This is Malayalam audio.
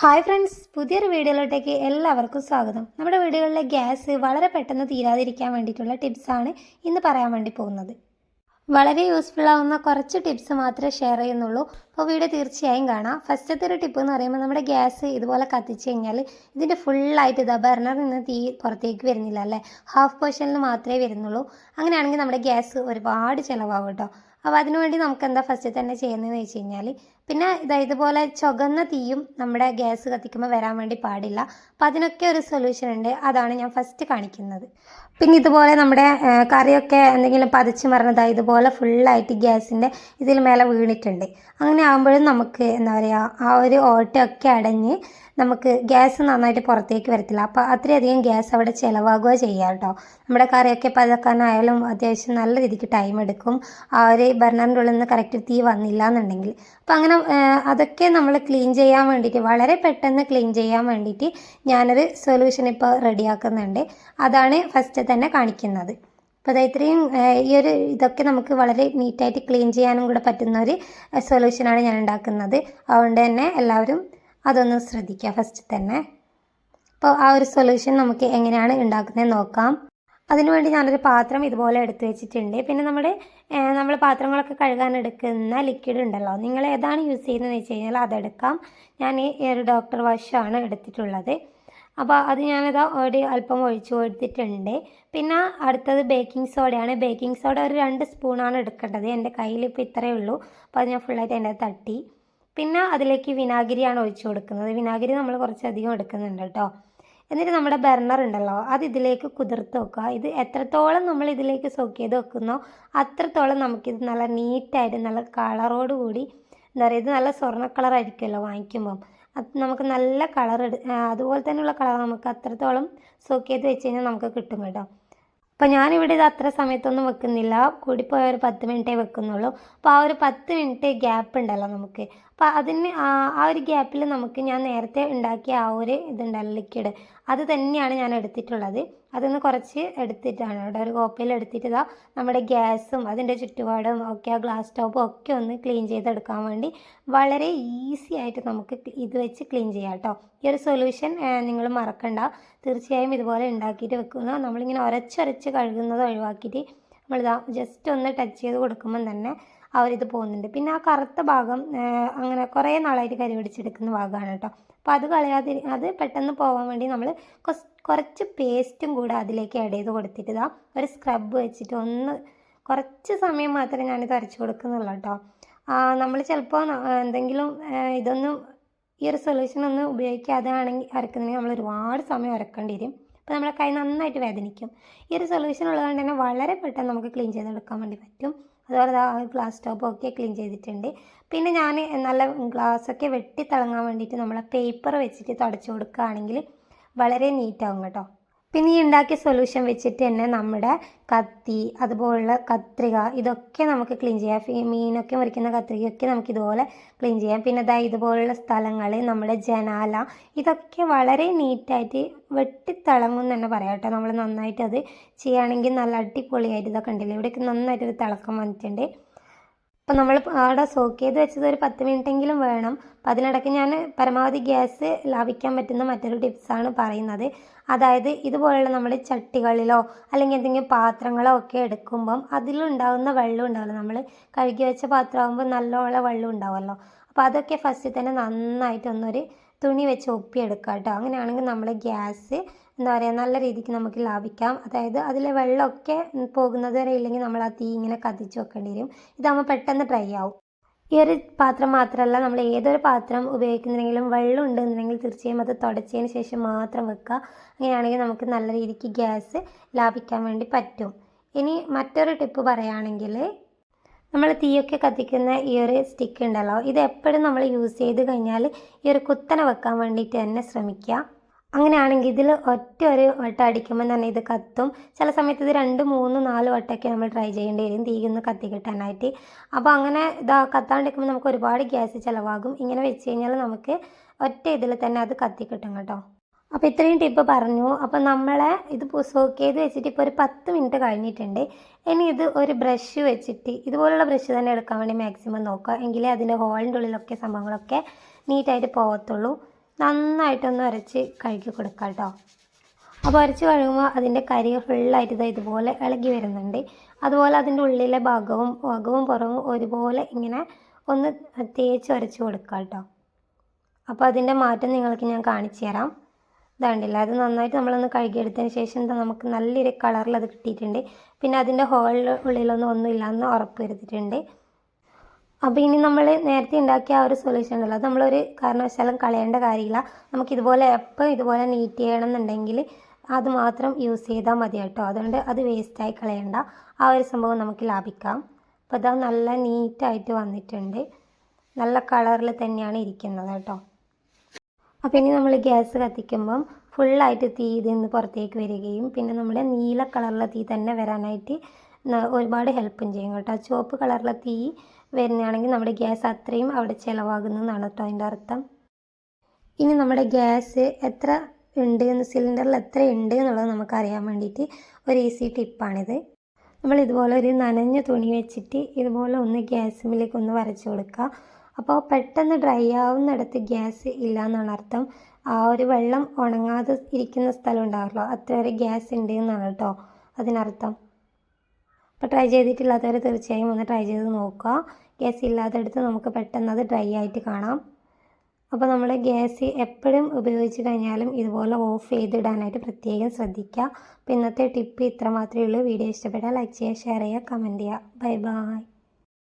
ഹായ് ഫ്രണ്ട്സ് പുതിയൊരു വീഡിയോയിലോട്ടേക്ക് എല്ലാവർക്കും സ്വാഗതം. നമ്മുടെ വീടുകളിലെ ഗ്യാസ് വളരെ പെട്ടെന്ന് തീരാതിരിക്കാൻ വേണ്ടിയിട്ടുള്ള ടിപ്സാണ് ഇന്ന് പറയാൻ വേണ്ടി പോകുന്നത്. വളരെ യൂസ്ഫുൾ ആവുന്ന കുറച്ച് ടിപ്സ് മാത്രമേ ഷെയർ ചെയ്യുന്നുള്ളൂ. അപ്പോൾ വീഡിയോ തീർച്ചയായും കാണാം. ഫസ്റ്റത്തെ ഒരു ടിപ്പ് എന്ന് പറയുമ്പോൾ നമ്മുടെ ഗ്യാസ് ഇതുപോലെ കത്തിച്ച് കഴിഞ്ഞാൽ ഇതിന്റെ ഫുള്ളായിട്ട് ഇതാ ബർണറിൽ നിന്ന് തീ പുറത്തേക്ക് വരുന്നില്ല അല്ലേ? ഹാഫ് പോർഷനിൽ മാത്രമേ വരുന്നുള്ളൂ. അങ്ങനെയാണെങ്കിൽ നമ്മുടെ ഗ്യാസ് ഒരുപാട് ചിലവാകും കേട്ടോ. അപ്പോൾ അതിനുവേണ്ടി നമുക്ക് എന്താ ഫസ്റ്റ് തന്നെ ചെയ്യുന്നതെന്ന് വെച്ച് കഴിഞ്ഞാൽ പിന്നെ ഇതാ ഇതുപോലെ ചുവന്ന തീയും നമ്മുടെ ഗ്യാസ് കത്തിക്കുമ്പോൾ വരാൻ വേണ്ടി പാടില്ല. അപ്പം അതിനൊക്കെ ഒരു സൊല്യൂഷൻ ഉണ്ട്. അതാണ് ഞാൻ ഫസ്റ്റ് കാണിക്കുന്നത്. പിന്നെ ഇതുപോലെ നമ്മുടെ കറിയൊക്കെ എന്തെങ്കിലും പതിച്ച് മറന്നതായി ഇതുപോലെ ഫുള്ളായിട്ട് ഗ്യാസിന്റെ ഇതിൽ മേലെ വീണിട്ടുണ്ട്. അങ്ങനെ ആകുമ്പോഴും നമുക്ക് എന്താ പറയുക ആ ഒരു ഓട്ടയൊക്കെ അടഞ്ഞ് നമുക്ക് ഗ്യാസ് നന്നായിട്ട് പുറത്തേക്ക് വരത്തില്ല. അപ്പോൾ അത്രയധികം ഗ്യാസ് അവിടെ ചിലവാകുക ചെയ്യുക കേട്ടോ. നമ്മുടെ കറിയൊക്കെ പതക്കാനായാലും അത്യാവശ്യം നല്ല രീതിക്ക് ടൈം എടുക്കും. ആ ഒരു ബർണറിന്റെ ഉള്ളിൽ നിന്ന് കറക്റ്റ് തീ വന്നില്ല എന്നുണ്ടെങ്കിൽ അപ്പോൾ അങ്ങനെ അതൊക്കെ നമ്മൾ ക്ലീൻ ചെയ്യാൻ വേണ്ടിയിട്ട് വളരെ പെട്ടെന്ന് ക്ലീൻ ചെയ്യാൻ വേണ്ടിയിട്ട് ഞാനൊരു സൊല്യൂഷൻ ഇപ്പോൾ റെഡിയാക്കുന്നുണ്ട്. അതാണ് ഫസ്റ്റ് തന്നെ കാണിക്കുന്നത്. അപ്പോൾ അത് ഇത്രയും ഈ ഒരു ഇതൊക്കെ നമുക്ക് വളരെ നീറ്റായിട്ട് ക്ലീൻ ചെയ്യാനും കൂടെ പറ്റുന്ന ഒരു സൊല്യൂഷനാണ് ഞാൻ ഉണ്ടാക്കുന്നത്. അതുകൊണ്ട് തന്നെ എല്ലാവരും അതൊന്ന് ശ്രദ്ധിക്കുക ഫസ്റ്റ് തന്നെ. അപ്പോൾ ആ ഒരു സൊല്യൂഷൻ നമുക്ക് എങ്ങനെയാണ് ഉണ്ടാക്കുന്നത് നോക്കാം. അതിനുവേണ്ടി ഞാനൊരു പാത്രം ഇതുപോലെ എടുത്തു വെച്ചിട്ടുണ്ട്. പിന്നെ നമ്മുടെ നമ്മൾ പാത്രങ്ങളൊക്കെ കഴുകാൻ എടുക്കുന്ന ലിക്വിഡ് ഉണ്ടല്ലോ നിങ്ങൾ ഏതാണ് യൂസ് ചെയ്യുന്നതെന്ന് വെച്ച് കഴിഞ്ഞാൽ അതെടുക്കാം. ഞാൻ ഈ ഒരു ഡോക്ടർ വാഷാണ് എടുത്തിട്ടുള്ളത്. അപ്പോൾ അത് ഞാനിതാ ഒരു അല്പം ഒഴിച്ചു കൊടുത്തിട്ടുണ്ട്. പിന്നെ അടുത്തത് ബേക്കിംഗ് സോഡയാണ് ബേക്കിംഗ് സോഡ ഒരു രണ്ട് സ്പൂണാണ് എടുക്കേണ്ടത്. എന്റെ കയ്യിൽ ഇപ്പോൾ ഇത്രയേ ഉള്ളൂ. അപ്പോൾ അത് ഞാൻ ഫുള്ളായിട്ട് എന്റെ തട്ടി. പിന്നെ അതിലേക്ക് വിനാഗിരിയാണ് ഒഴിച്ചു കൊടുക്കുന്നത്. വിനാഗിരി നമ്മൾ കുറച്ചധികം എടുക്കുന്നുണ്ട് കേട്ടോ. എന്നിട്ട് നമ്മുടെ ബർണർ ഉണ്ടല്ലോ അത് ഇതിലേക്ക് കുതിർത്ത് വെക്കുക. ഇത് എത്രത്തോളം നമ്മൾ ഇതിലേക്ക് സോക്ക് ചെയ്ത് വെക്കുന്നോ അത്രത്തോളം നമുക്കിത് നല്ല നീറ്റായിട്ട് നല്ല കളറോട് കൂടി എന്താ പറയുക ഇത് നല്ല സ്വർണ കളറായിരിക്കുമല്ലോ വാങ്ങിക്കുമ്പം. അത് നമുക്ക് നല്ല കളർ അതുപോലെ തന്നെയുള്ള കളർ നമുക്ക് അത്രത്തോളം സോക്ക് ചെയ്ത് വെച്ച് കഴിഞ്ഞാൽ നമുക്ക് കിട്ടും കേട്ടോ. അപ്പോൾ ഞാനിവിടെ ഇത് അത്ര സമയത്തൊന്നും വെക്കുന്നില്ല. കൂടിപ്പോയ ഒരു പത്ത് മിനിറ്റേ വെക്കുന്നുള്ളൂ. അപ്പോൾ ആ ഒരു പത്ത് മിനിറ്റ് ഗ്യാപ്പ് ഉണ്ടല്ലോ നമുക്ക്. അപ്പോൾ അതിന് ആ ഒരു ഗ്യാപ്പിൽ നമുക്ക് ഞാൻ നേരത്തെ ഉണ്ടാക്കിയ ആ ഒരു ഇതുണ്ടല്ലോ ലിക്വിഡ് അത് തന്നെയാണ് ഞാൻ എടുത്തിട്ടുള്ളത്. അതിന്ന് കുറച്ച് എടുത്തിട്ടാണ് അവിടെ ഒരു കോപ്പയിൽ എടുത്തിട്ട് ഇതാ നമ്മുടെ ഗ്യാസും അതിന്റെ ചുറ്റുപാടും ഒക്കെ ആ ഗ്ലാസ് ടോപ്പും ഒക്കെ ഒന്ന് ക്ലീൻ ചെയ്തെടുക്കാൻ വേണ്ടി വളരെ ഈസി ആയിട്ട് നമുക്ക് ഇത് വെച്ച് ക്ലീൻ ചെയ്യാം കേട്ടോ. ഈ ഒരു സൊല്യൂഷൻ നിങ്ങൾ മറക്കണ്ട. തീർച്ചയായും ഇതുപോലെ ഉണ്ടാക്കിയിട്ട് വെക്കുന്ന. നമ്മളിങ്ങനെ ഉരച്ചൊരച്ച് കഴുകുന്നത് ഒഴിവാക്കിയിട്ട് നമ്മളിതാ ജസ്റ്റ് ഒന്ന് ടച്ച് ചെയ്ത് കൊടുക്കുമ്പം തന്നെ ആ ഇത് പോകുന്നുണ്ട്. പിന്നെ ആ കറുത്ത ഭാഗം അങ്ങനെ കുറേ നാളായിട്ട് കരി പിടിച്ചെടുക്കുന്ന ഭാഗമാണ് കേട്ടോ. അപ്പോൾ അത് കളയാതി അത് പെട്ടെന്ന് പോകാൻ വേണ്ടി നമ്മൾ കുറച്ച് പേസ്റ്റും കൂടെ അതിലേക്ക് ആഡ് ചെയ്ത് കൊടുത്തിട്ട് ഒരു സ്ക്രബ് വെച്ചിട്ട് ഒന്ന് കുറച്ച് സമയം മാത്രമേ ഞാനിത് അരച്ച് കൊടുക്കുന്നുള്ളൂ കേട്ടോ. നമ്മൾ ചിലപ്പോൾ എന്തെങ്കിലും ഇതൊന്നും ഈ ഒരു സൊല്യൂഷൻ ഒന്നും ഉപയോഗിക്കാതെ ആണെങ്കിൽ അരക്കുന്നെങ്കിൽ നമ്മൾ ഒരുപാട് സമയം അരക്കേണ്ടി വരും. അപ്പോൾ നമ്മുടെ കൈ നന്നായിട്ട് വേദനിക്കും. ഈ ഒരു സൊല്യൂഷൻ ഉള്ളതുകൊണ്ട് തന്നെ വളരെ പെട്ടെന്ന് നമുക്ക് ക്ലീൻ ചെയ്തെടുക്കാൻ വേണ്ടി പറ്റും. അതുപോലെ ആ ഗ്ലാസ് ടോപ്പ് ഒക്കെ ക്ലീൻ ചെയ്തിട്ടുണ്ട്. പിന്നെ ഞാൻ നല്ല ഗ്ലാസ്സൊക്കെ വെട്ടി തിളങ്ങാൻ വേണ്ടിയിട്ട് നമ്മളെ പേപ്പർ വെച്ചിട്ട് തുടച്ചു കൊടുക്കുകയാണെങ്കിൽ വളരെ നീറ്റാവും കേട്ടോ. പിന്നെ ഈ ഉണ്ടാക്കിയ സൊല്യൂഷൻ വെച്ചിട്ട് തന്നെ നമ്മുടെ കത്തി അതുപോലുള്ള കത്രിക ഇതൊക്കെ നമുക്ക് ക്ലീൻ ചെയ്യാം. മീനൊക്കെ മുറിക്കുന്ന കത്രികയൊക്കെ നമുക്ക് ഇതുപോലെ ക്ലീൻ ചെയ്യാം. പിന്നെ ഇതാ ഇതുപോലുള്ള സ്ഥലങ്ങൾ നമ്മുടെ ജനാല ഇതൊക്കെ വളരെ നീറ്റായിട്ട് വെട്ടിത്തിളങ്ങും എന്ന് തന്നെ പറയാം കേട്ടോ. നമ്മൾ നന്നായിട്ട് അത് ചെയ്യുകയാണെങ്കിൽ നല്ല അടിപൊളിയായിട്ട് ഇതൊക്കെ ഉണ്ടല്ലോ? ഇവിടെയൊക്കെ നന്നായിട്ടൊരു തിളക്കം വന്നിട്ടുണ്ട്. അപ്പം നമ്മൾ അവിടെ സോക്ക് ചെയ്ത് വെച്ചത് ഒരു പത്ത് മിനിറ്റെങ്കിലും വേണം. അപ്പം അതിനിടയ്ക്ക് ഞാൻ പരമാവധി ഗ്യാസ് ലാഭിക്കാൻ പറ്റുന്ന മറ്റൊരു ടിപ്സാണ് പറയുന്നത്. അതായത് ഇതുപോലുള്ള നമ്മൾ ചട്ടികളിലോ അല്ലെങ്കിൽ എന്തെങ്കിലും പാത്രങ്ങളോ ഒക്കെ എടുക്കുമ്പം അതിലുണ്ടാകുന്ന വെള്ളം ഉണ്ടാവുമല്ലോ നമ്മൾ കഴുകി വെച്ച പാത്രമാകുമ്പോൾ നല്ലോണം വെള്ളം ഉണ്ടാവുമല്ലോ അപ്പോൾ അതൊക്കെ ഫസ്റ്റ് തന്നെ നന്നായിട്ടൊന്നൊരു തുണി വെച്ച് ഒപ്പിയെടുക്കുക കേട്ടോ അങ്ങനെയാണെങ്കിൽ നമ്മൾ ഗ്യാസ് എന്താ പറയുക നല്ല രീതിക്ക് നമുക്ക് ലാഭിക്കാം. അതായത് അതിലെ വെള്ളമൊക്കെ പോകുന്നത് വരെ ഇല്ലെങ്കിൽ നമ്മൾ ആ തീ ഇങ്ങനെ കത്തിച്ച് വെക്കേണ്ടി വരും. ഇതാകുമ്പോൾ പെട്ടെന്ന് ഡ്രൈ ആവും. ഈ ഒരു പാത്രം മാത്രമല്ല നമ്മൾ ഏതൊരു പാത്രം ഉപയോഗിക്കുന്നുണ്ടെങ്കിലും വെള്ളം ഉണ്ടെന്നുണ്ടെങ്കിൽ തീർച്ചയായും അത് തുടച്ചതിന് ശേഷം മാത്രം വെക്കുക. അങ്ങനെയാണെങ്കിൽ നമുക്ക് നല്ല രീതിക്ക് ഗ്യാസ് ലാഭിക്കാൻ വേണ്ടി പറ്റും. ഇനി മറ്റൊരു ടിപ്പ് പറയുകയാണെങ്കിൽ നമ്മൾ തീയൊക്കെ കത്തിക്കുന്ന ഈ ഒരു സ്റ്റിക്ക് ഉണ്ടല്ലോ ഇത് എപ്പോഴും നമ്മൾ യൂസ് ചെയ്ത് കഴിഞ്ഞാൽ ഈ ഒരു കുത്തനെ വെക്കാൻ വേണ്ടിയിട്ട് തന്നെ ശ്രമിക്കുക. അങ്ങനെയാണെങ്കിൽ ഇതിൽ ഒറ്റ ഒരു വട്ടം അടിക്കുമ്പോൾ തന്നെ ഇത് കത്തും. ചില സമയത്ത് ഇത് രണ്ട് മൂന്ന് നാല് വട്ടമൊക്കെ നമ്മൾ ട്രൈ ചെയ്യേണ്ടി വരും തീയൊന്ന് കത്തി കിട്ടാനായിട്ട്. അപ്പോൾ അങ്ങനെ ഇതാ കത്താണ്ടിരിക്കുമ്പോൾ നമുക്ക് ഒരുപാട് ഗ്യാസ് ചിലവാകും. ഇങ്ങനെ വെച്ച് കഴിഞ്ഞാൽ നമുക്ക് ഒറ്റ ഇതിൽ തന്നെ അത് കത്തി കിട്ടും കേട്ടോ. അപ്പോൾ ഇത്രയും ടിപ്പ് പറഞ്ഞു. അപ്പോൾ നമ്മളെ ഇത് സോക്ക് ചെയ്ത് വെച്ചിട്ട് ഇപ്പോൾ ഒരു പത്ത് മിനിറ്റ് കഴിഞ്ഞിട്ടുണ്ട്. ഇനി ഇത് ഒരു ബ്രഷ് വെച്ചിട്ട് ഇതുപോലുള്ള ബ്രഷ് തന്നെ എടുക്കാൻ വേണ്ടി മാക്സിമം നോക്കുക. എങ്കിലേ അതിന്റെ ഹോളിന്റെ ഉള്ളിലൊക്കെ സംഭവങ്ങളൊക്കെ നീറ്റായിട്ട് പോകത്തുള്ളൂ. നന്നായിട്ടൊന്ന് അരച്ച് കഴുകി കൊടുക്കാം കേട്ടോ. അപ്പോൾ അരച്ച് കഴുകുമ്പോൾ അതിന്റെ കരി ഫുള്ളായിട്ട് ഇത് ഇതുപോലെ ഇളകി വരുന്നുണ്ട്. അതുപോലെ അതിന്റെ ഉള്ളിലെ ഭാഗവും ഭാഗവും പുറവും ഒരുപോലെ ഇങ്ങനെ ഒന്ന് തേച്ച് അരച്ച് കൊടുക്കുക കേട്ടോ. അപ്പോൾ അതിന്റെ മാറ്റം നിങ്ങൾക്ക് ഞാൻ കാണിച്ചു തരാം. ഇതാണ്ടില്ല. അത് നന്നായിട്ട് നമ്മളൊന്ന് കഴുകിയെടുത്തതിന് ശേഷം എന്താ നമുക്ക് നല്ലൊരു കളറിൽ അത് കിട്ടിയിട്ടുണ്ട്. പിന്നെ അതിന്റെ ഹോളിൽ ഉള്ളിലൊന്നും ഒന്നും എന്ന് ഉറപ്പ് വരുത്തിയിട്ടുണ്ട്. അപ്പോൾ ഇനി നമ്മൾ നേരത്തെ ഉണ്ടാക്കിയ ആ ഒരു സൊല്യൂഷൻ ഉണ്ടല്ലോ. അത് നമ്മളൊരു കാരണവശാലും കളയേണ്ട കാര്യമില്ല. നമുക്കിതുപോലെ എപ്പോൾ ഇതുപോലെ നീറ്റ് ചെയ്യണം എന്നുണ്ടെങ്കിൽ അത് മാത്രം യൂസ് ചെയ്താൽ മതി കേട്ടോ. അതുകൊണ്ട് അത് വേസ്റ്റായി കളയണ്ട. ആ ഒരു സംഭവം നമുക്ക് ലാഭിക്കാം. അപ്പോൾ ഇതാ നല്ല നീറ്റായിട്ട് വന്നിട്ടുണ്ട്. നല്ല കളറിൽ തന്നെയാണ് ഇരിക്കുന്നത് കേട്ടോ. അപ്പോൾ ഇനി നമ്മൾ ഗ്യാസ് കത്തിക്കുമ്പം ഫുള്ളായിട്ട് തീ ഇതിൽ നിന്ന് പുറത്തേക്ക് വരികയും പിന്നെ നമ്മുടെ നീല കളറിലെ തീ തന്നെ വരാനായിട്ട് ഒരുപാട് ഹെൽപ്പും ചെയ്യും കേട്ടോ. ചുവപ്പ് കളറിലെ തീ വരുന്നതാണെങ്കിൽ നമ്മുടെ ഗ്യാസ് അത്രയും അവിടെ ചിലവാകുന്നു എന്നാണ് കേട്ടോ അതിന്റെ അർത്ഥം. ഇനി നമ്മുടെ ഗ്യാസ് എത്ര ഉണ്ട് എന്ന് സിലിണ്ടറിൽ എത്ര ഉണ്ട് എന്നുള്ളത് നമുക്കറിയാൻ വേണ്ടിയിട്ട് ഒരു ഈസി ടിപ്പാണിത് നമ്മൾ ഇതുപോലെ ഒരു നനഞ്ഞ തുണി വെച്ചിട്ട് ഇതുപോലെ ഒന്ന് ഗ്യാസ് ഗ്യാസിലേക്ക് ഒന്ന് വരച്ച് കൊടുക്കുക. അപ്പോൾ പെട്ടെന്ന് ഡ്രൈ ആവുന്നിടത്ത് ഗ്യാസ് ഇല്ല എന്നാണ് അർത്ഥം. ആ ഒരു വെള്ളം ഉണങ്ങാതെ ഇരിക്കുന്ന സ്ഥലം ഉണ്ടാവുമല്ലോ അത്ര വരെ ഗ്യാസ് ഉണ്ട് എന്നാണ് കേട്ടോ അതിനർത്ഥം. അപ്പോൾ ട്രൈ ചെയ്തിട്ടില്ലാത്തവർ തീർച്ചയായും ഒന്ന് ട്രൈ ചെയ്ത് നോക്കുക. ഗ്യാസ് ഇല്ലാത്തടത്ത് നമുക്ക് പെട്ടെന്ന് അത് ഡ്രൈ ആയിട്ട് കാണാം. അപ്പോൾ നമ്മൾ ഗ്യാസ് എപ്പോഴും ഉപയോഗിച്ച് കഴിഞ്ഞാലും ഇതുപോലെ ഓഫ് ചെയ്തിടാനായിട്ട് പ്രത്യേകം ശ്രദ്ധിക്കുക. അപ്പോൾ ഇന്നത്തെ ടിപ്പ് ഇത്ര മാത്രമേ ഉള്ളൂ. വീഡിയോ ഇഷ്ടപ്പെട്ടാൽ ലൈക്ക് ചെയ്യുക ഷെയർ ചെയ്യുക കമന്റ് ചെയ്യുക. Bye bye.